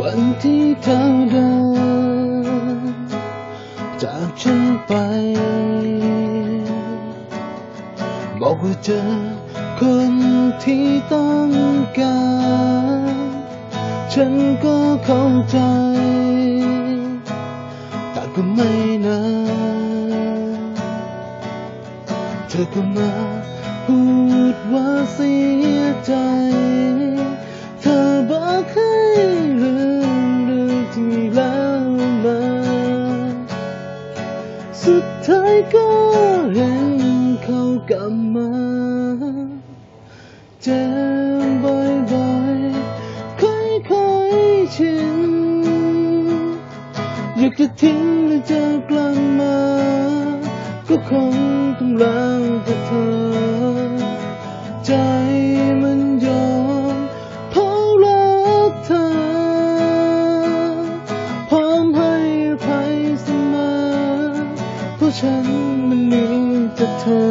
วันที่เธอเดิน จากฉันไป บอกว่าเจอคนที่ต้องการ ฉันก็เข้าใจ แต่ก็ไม่นานเธอก็มาพูดว่าเสียใจ ก็เห็นเขากลับมาเจอบ่อยๆค่อยๆชินอยากจะทิ้งหรือจะกลับมา ก็คงต้องล้วแต่เธอใจ ฉันมันมีแต่เธอ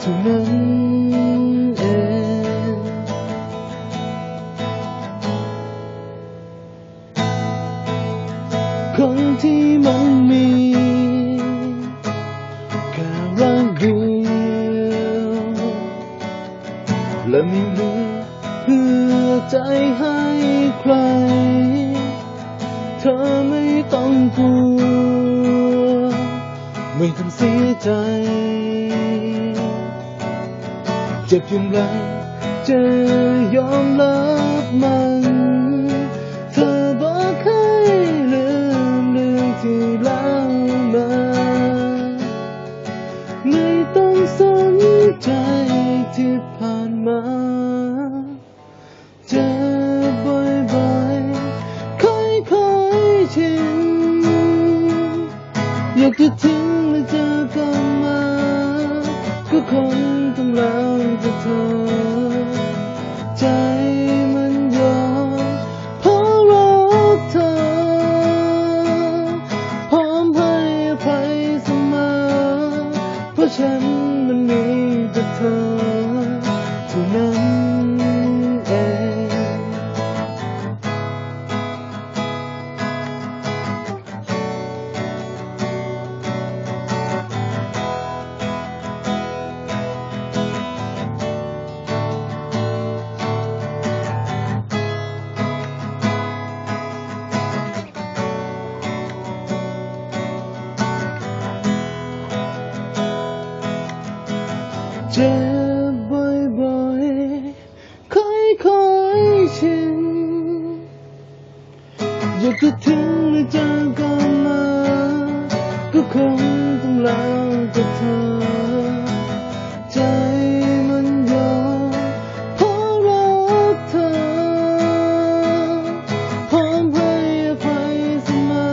เท่านั้นเองคนที่มันมีแค่รักเดียวและไม่เหลือเพื่อใจให้ใคร เธอไม่ต้องกลัว ไม่ต้องเสียใจ เจ็บอย่างไรจะยอมรับมัน เธอบอกให้ลืมเรื่องที่เล่ามาไม่ต้องสนใจที่ผ่านมา ก็คงต้องแล้วแต่เธอใจมันยอมเพราะรักเธอ พร้อมให้อภัยเสมอเพราะฉันมันมีแต่เธอ กจะทิ้งหรือจะกลับมา ก็คงต้องแล้วแต่เธอ ใจมันยอมเพราะรักเธอพร้อมให้อภัยเสมอ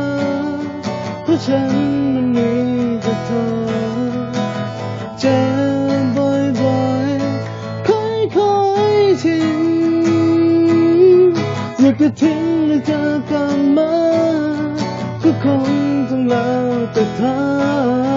เพราะฉันมันมีแต่เธอเจ็บบ่อยๆค่อยๆชินอยากจะทิ้ง หรือจะกลับมา ก็คงต้องแล้วแต่เธอ